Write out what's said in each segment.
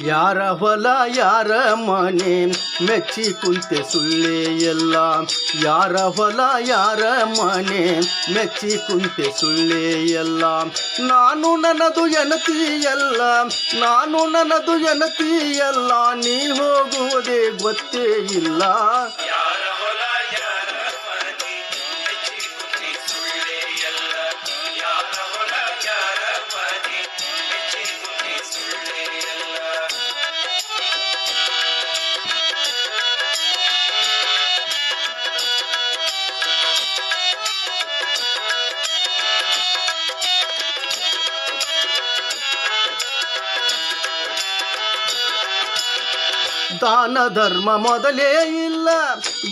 ಯಾರ ಹೊಲ, ಯಾರ ಮನೆ, ಮೆಚ್ಚಿ ಕುಂತೆ ಸುಳ್ಳೆ ಎಲ್ಲ. ಯಾರ ಹೊಲ, ಯಾರ ಮನೆ, ಮೆಚ್ಚಿ ಕುಂತೆ ಸುಳ್ಳೆ ಎಲ್ಲ. ನಾನು ನನ್ನದು ಎನತಿ ಎಲ್ಲ, ನಾನು ನನ್ನದು ಎನತಿ ಎಲ್ಲ. ನೀ ಹೋಗುವುದೇ ಗೊತ್ತೇ ಇಲ್ಲ. ದಾನ ಧರ್ಮ ಮೊದಲೇ ಇಲ್ಲ.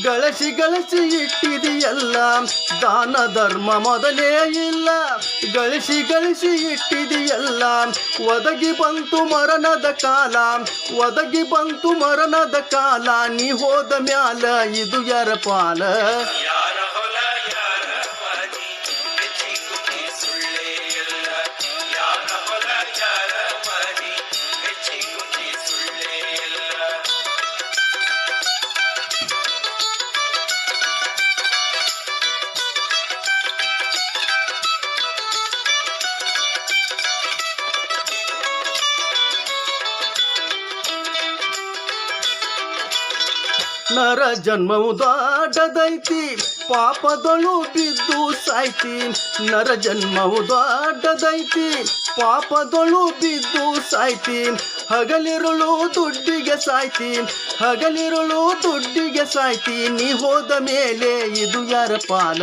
ಗಳಸಿ ಗಳಸಿ ಇಟ್ಟಿದೆಯಲ್ಲ. ದಾನ ಧರ್ಮ ಮೊದಲೇ ಇಲ್ಲ. ಗಳಿಸಿ ಗಳಿಸಿ ಇಟ್ಟಿದೆಯಲ್ಲ. ಒದಗಿ ಬಂತು ಮರಣದ ಕಾಲ. ಒದಗಿ ಬಂತು ಮರಣದ ಕಾಲ. ನೀ ಹೋದ ಮ್ಯಾಲ ಇದು ಯಾರ ಪಾಲ? ನರ ಜನ್ಮವು ದೊಡ್ಡದೈತಿ ಪಾಪದೊಳು ಬಿದ್ದು ಸಾಯ್ತಿ. ನರ ಜನ್ಮವು ದೊಡ್ಡದೈತಿ ಪಾಪದೊಳು ಬಿದ್ದು ಸಾಯ್ತಿ. ಹಗಲಿರುಳು ದುಡ್ಡಿಗೆ ಸಾಯ್ತಿ, ಹಗಲಿರುಳು ದುಡ್ಡಿಗೆ ಸಾಯ್ತಿ. ನೀ ಹೋದ ಮೇಲೆ ಇದು ಯಾರ ಪಾಲ?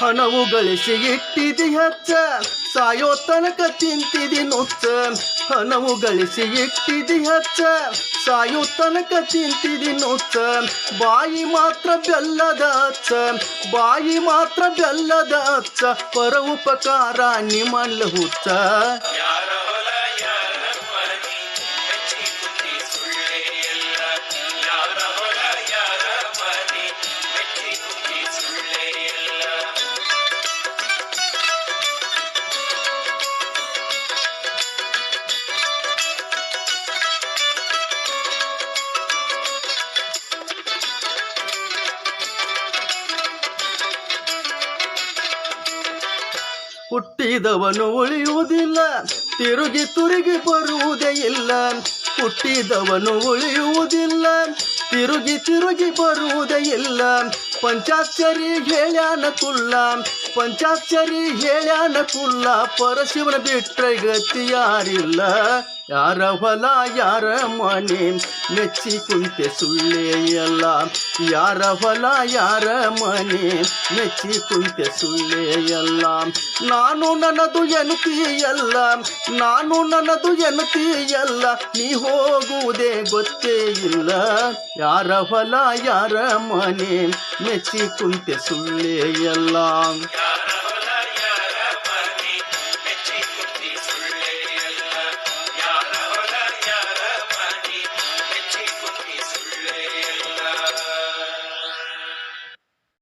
ಹಣವು ಗಳಿಸಿ ಇಟ್ಟಿದಿ ಹಚ್ಚ. ಸಾಯೋ ತನಕ ತಿಂತಿದಿ ನುಚ್ಚ. ಹಣವು ಗಳಿಸಿ ಇಟ್ಟಿದಿ ಹಚ್ಚ. ಸಾಯೋ ತನಕ ತಿಂತಿದಿ ನುಚ್ಚ. ಬಾಯಿ ಮಾತ್ರ ಬೆಲ್ಲದ ಅಚ್ಚ ಬಾಯಿ ಮಾತ್ರ ಬೆಲ್ಲದ ಅಚ್ಚ ಪರ ಉಪಕಾರ ನಿಮ್ಮಲ್ಲ ಹುಚ್ಚ. ಹುಟ್ಟಿದವನು ಉಳಿಯುವುದಿಲ್ಲ ತಿರುಗಿ ತುರುಗಿ ಬರುವುದೇ ಇಲ್ಲ ಹುಟ್ಟಿದವನು ಉಳಿಯುವುದಿಲ್ಲ ತಿರುಗಿ ತಿರುಗಿ ಬರುವುದೇ ಇಲ್ಲ ಪಂಚಾಕ್ಷರಿ ಹೇಳ್ಯಾನ ಕುಲ್ಲ ಪಂಚಾಕ್ಷರಿ ಹೇಳ್ಯಾನ ಕುಲ್ಲ ಪರಶಿವನ ಬಿಟ್ರೆ ಗತಿ ಯಾರಿಲ್ಲ ಯಾರ ಹೊಲ, ಯಾರ ಮನೆ ಮೆಚ್ಚಿ ಕುಂತೆ ಸುಳ್ಳೆ ಎಲ್ಲ. ಯಾರ ಹೊಲ, ಯಾರ ಮನೆ ಮೆಚ್ಚಿ ಕುಂತೆ ಸುಳ್ಳೆ ಎಲ್ಲ. ನಾನು ನನ್ನದು ಎನ್ನುತ್ತಿ ಎಲ್ಲ, ನಾನು ನನ್ನದು ಎನ್ನುತ್ತಿ ಎಲ್ಲ. ನೀ ಹೋಗುವುದೇ ಗೊತ್ತೇ ಇಲ್ಲ. ಯಾರ ಹೊಲ, ಯಾರ ಮನೆ ಮೆಚ್ಚಿ ಕುಂತೆ